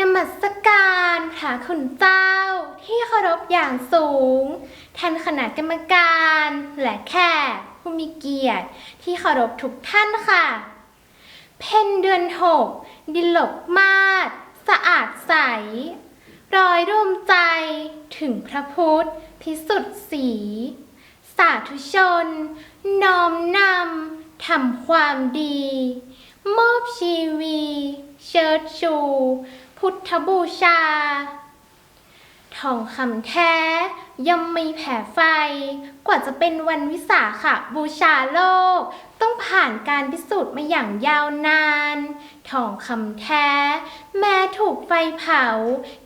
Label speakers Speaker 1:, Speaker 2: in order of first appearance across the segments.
Speaker 1: นมัสการพระคุณเจ้า ที่เคารพอย่างสูง ท่านคณะกรรมการ และแขกผู้มีเกียรติ ที่เคารพทุกท่านค่ะ เพ็ญเดือนหกดินหลบมาดสะอาดใส รอยร่วมใจถึงพระพุทธ พิสุทธิ์สี สาธุชน น้อมนำทำความดี มอบชีวี เชิดชู พุทธบูชา ทองคำแท้ย่อมไม่แผ่ไฟ กว่าจะเป็นวันวิสาขบูชาโลก ต้องผ่านการพิสูจน์มาอย่างยาวนาน ทองคำแท้ แม้ถูกไฟเผา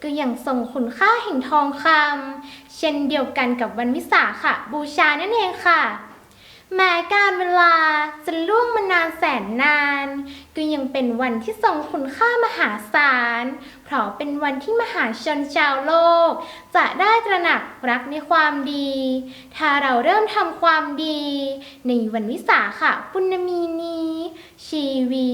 Speaker 1: ก็ยังทรงคุณค่าแห่งทองคำเช่นเดียวกันกับวันวิสาขบูชานั่นเองค่ะ แม้การเวลาจะล่วงมานานแสนนาน ก็ยังเป็นวันที่ทรงคุณค่ามหาศาล เพราะเป็นวันที่มหาชนชาวโลก จะได้ตระหนักรักในความดี ถ้าเราเริ่มทำความดี ในวันวิสาขะปุณมีนี้ ชีวี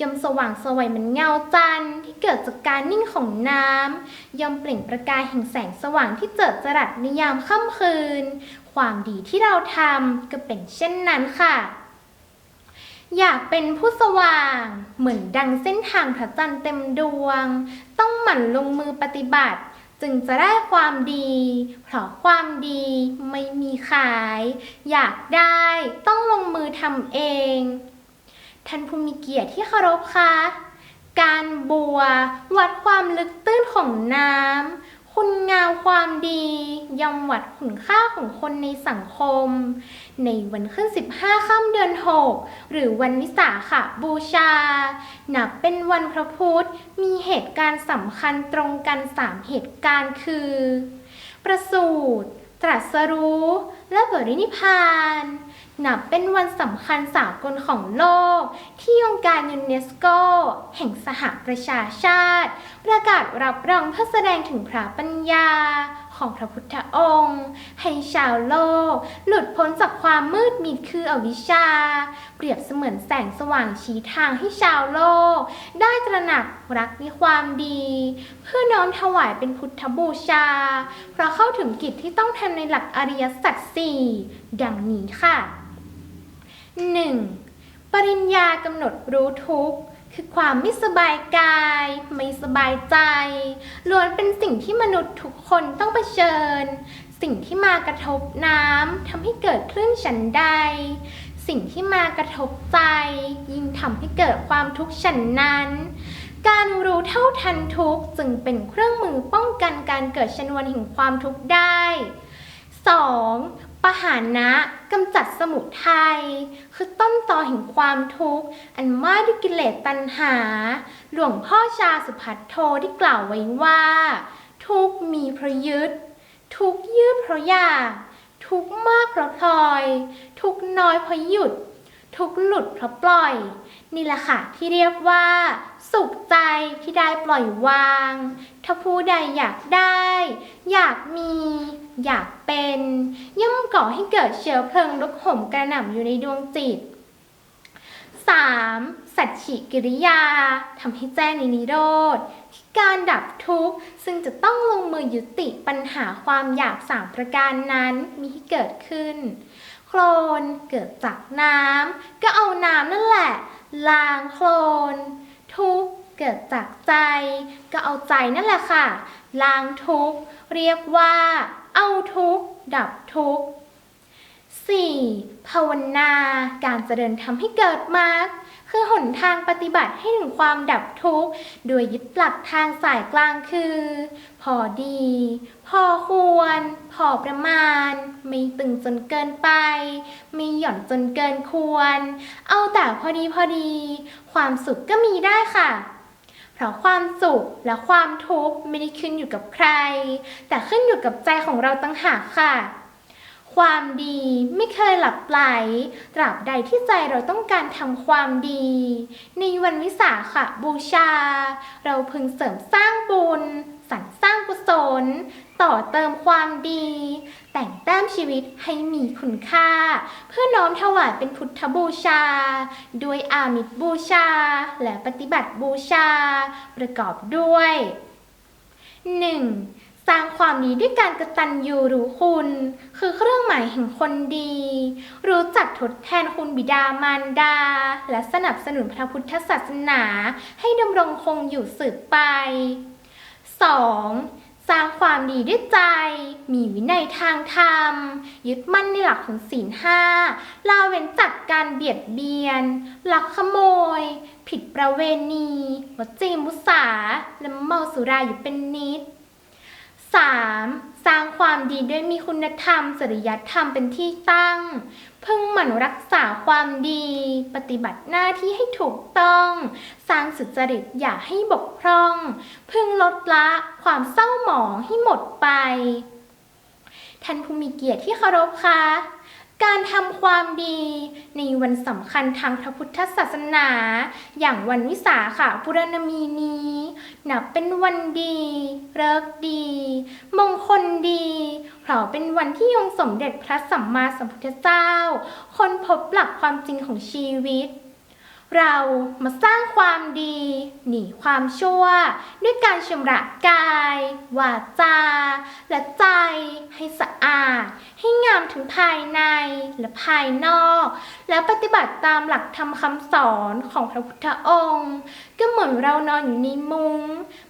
Speaker 1: ย่อมสว่างสวัยเหมือนเงาจันทร์ที่เกิดจากการนิ่งของน้ำย่อมเปล่งประกายแห่งแสงสว่างที่เจิดจรัสในยามค่ำคืน ความดีที่เราทำก็เป็นเช่นนั้นค่ะ อยากเป็นผู้สว่าง เหมือนดังเส้นทางพระจันทร์เต็มดวง ต้องหมั่นลงมือปฏิบัติ จึงจะได้ความดี เพราะความดีไม่มีขาย อยากได้ต้องลงมือทำเอง ท่านผู้มีเกียรติที่เคารพคะการบัว วัดความลึกตื้นของน้ำ คุณงามความดีย่อมวัดคุณค่าของคนในสังคม ในวันขึ้น 15 ค่ำเดือน 6 หรือวันวิสาขบูชา นับเป็นวันพระพุธมีเหตุการณ์สำคัญตรงกัน 3 เหตุการณ์คือ ประสูติตรัสรู้ และบรินิพาน นับเป็นวันสำคัญสากลของโลก ที่องค์การยูเนสโก แห่งสหประชาชาติ ประกาศรับรองเพื่อแสดงถึงพระปัญญาของพระพุทธองค์ ให้ชาวโลก หลุดพ้นจากความมืดมิดคืออวิชชา เปรียบเสมือนแสงสว่างชี้ทางให้ชาวโลก ได้ตระหนักรักในความดี เพื่อน้อมถวายเป็นพุทธบูชา เพราะเข้าถึงกิจที่ต้องทำในหลักอริยสัจสี่ดังนี้ค่ะ 1. ปริญญากำหนดรู้ทุกข์ คือความไม่สบายกาย ไม่สบายใจล้วนเป็นสิ่งที่มนุษย์ทุกคนต้องเผชิญ สิ่งที่มากระทบน้ำทำให้เกิดคลื่นฉันใด สิ่งที่มากระทบใจ ยิ่งทำให้เกิดความทุกข์ฉันนั้นการรู้เท่าทันทุกจึงเป็นเครื่องมือป้องกันการเกิดชนวนแห่งความทุกข์ได้ 2. ปหานะกำจัดสมุทัยคือต้นตอแห่งความทุกข์ อันมาด้วยกิเลสตัณหา หลวงพ่อชาสุภัทโทที่กล่าวไว้ว่า ทุกมีเพราะยึด ทุกยืดเพราะอยาก ทุกมากเพราะพลอย ทุกน้อยเพราะหยุด ทุกหลุดเพราะปล่อย นี่แหละค่ะ ที่เรียกว่า สุขใจที่ได้ปล่อยวาง ถ้าผู้ใดอยากได้ อยากมี อยากเป็น ย่อมก่อให้เกิดเชื้อเพลิงลุกห่มกระหน่ำอยู่ในดวงจิต 3. สัจฉิกิริยาทำให้แจ้งในนิโรธการดับทุกข์ ซึ่งจะต้องลงมือยุติปัญหาความอยากสามประการนั้นมีให้เกิดขึ้น โคลนเกิดจากน้ำก็เอาน้ำนั่นแหละ ล้างโคลน ทุกข์เกิดจากใจ ก็เอาใจนั่นแหละค่ะ ล้างทุกข์เรียกว่า เอาทุกข์ดับทุกข์ 4. ภาวนาการเจริญทำให้เกิดมรรค คือหนทางปฏิบัติให้ถึงความดับทุกข์ โดยยึดหลักทางสายกลางคือ พอดี พอควร พอประมาณ ไม่ตึงจนเกินไป ไม่หย่อนจนเกินควร เอาแต่พอดีพอดี ความสุขก็มีได้ค่ะเพราะความสุขและความทุกข์ไม่ได้ขึ้นอยู่กับใคร แต่ขึ้นอยู่กับใจของเราตั้งหากค่ะ ความดีไม่เคยหลับไหล ตราบใดที่ใจเราต้องการทำความดี ในวันวิสาขบูชา เราพึงเสริมสร้างบุญ สรรสร้างกุศล ต่อเติมความดี แต่งแต้มชีวิตให้มีคุณค่า เพื่อน้อมถวายเป็นพุทธบูชา ด้วยอามิตรบูชา และปฏิบัติบูชา ประกอบด้วย 1. สร้างความดีด้วยการกระตัญญูรู้คุณ คือเครื่องหมายแห่งคนดี รู้จักทดแทนคุณบิดามารดา และสนับสนุนพระพุทธศาสนา ให้ดำรงคงอยู่สืบไป 2. สร้างความดีด้วยใจ มีวินัยทางธรรม ยึดมั่นในหลักของศีลห้าลาเว้นจากการเบียดเบียน ลักขโมย ผิดประเวณีวจีมุสา และเมาสุราอยู่เป็นนิด 3. สร้างความดีด้วยมีคุณธรรมจริยธรรมเป็นที่ตั้ง พึงหมั่นรักษาความดี ปฏิบัติหน้าที่ให้ถูกต้อง สร้างสุจริตอย่าให้บกพร่อง พึงลดละความเศร้าหมองให้หมดไป ท่านผู้มีเกียรติที่เคารพคะ การทำความดีในวันสำคัญทางพระพุทธศาสนา อย่างวันวิสาขบุรณมีนี้ นับเป็นวันดีเลิกษ์ดี มงคลดี เพราะเป็นวันที่องค์สมเด็จพระสัมมาสัมพุทธเจ้า คนพบหลักความจริงของชีวิต เรามาสร้างความดี หนีความชั่ว ด้วยการชำระกาย วาจา และใจให้สะอาด ให้งามถึงภายในและภายนอก และปฏิบัติตามหลักธรรมคำสอนของพระพุทธองค์ ก็เหมือนเรานอนอยู่ในมุง้ง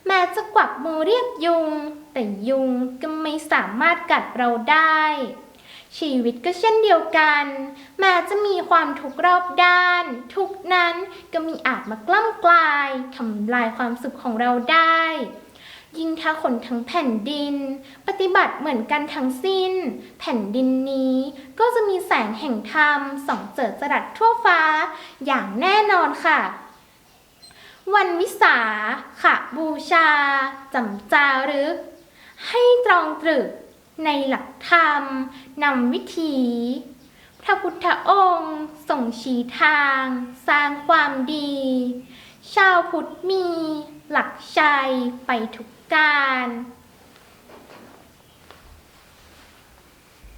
Speaker 1: แม้จะกวักมือเรียกยุง แต่ยุงก็ไม่สามารถกัดเราได้ ชีวิตก็เช่นเดียวกัน แม้จะมีความทุกข์รอบด้าน ทุกนั้นก็มีอาจมากล้ำกลายทำลายความสุขของเราได้ ยิ่งถ้าคนทั้งแผ่นดิน ปฏิบัติเหมือนกันทั้งสิ้น แผ่นดินนี้ก็จะมีแสงแห่งธรรมส่องเจิดจรัสทั่วฟ้า อย่างแน่นอนค่ะ วันวิสาขบูชาจำจารึก ให้ตรองตรึกในหลักธรรมนำวิถีพระพุทธองค์ส่งชี้ทาง สร้างความดี ชาวพุทธมี หลักชัยไปทุก การ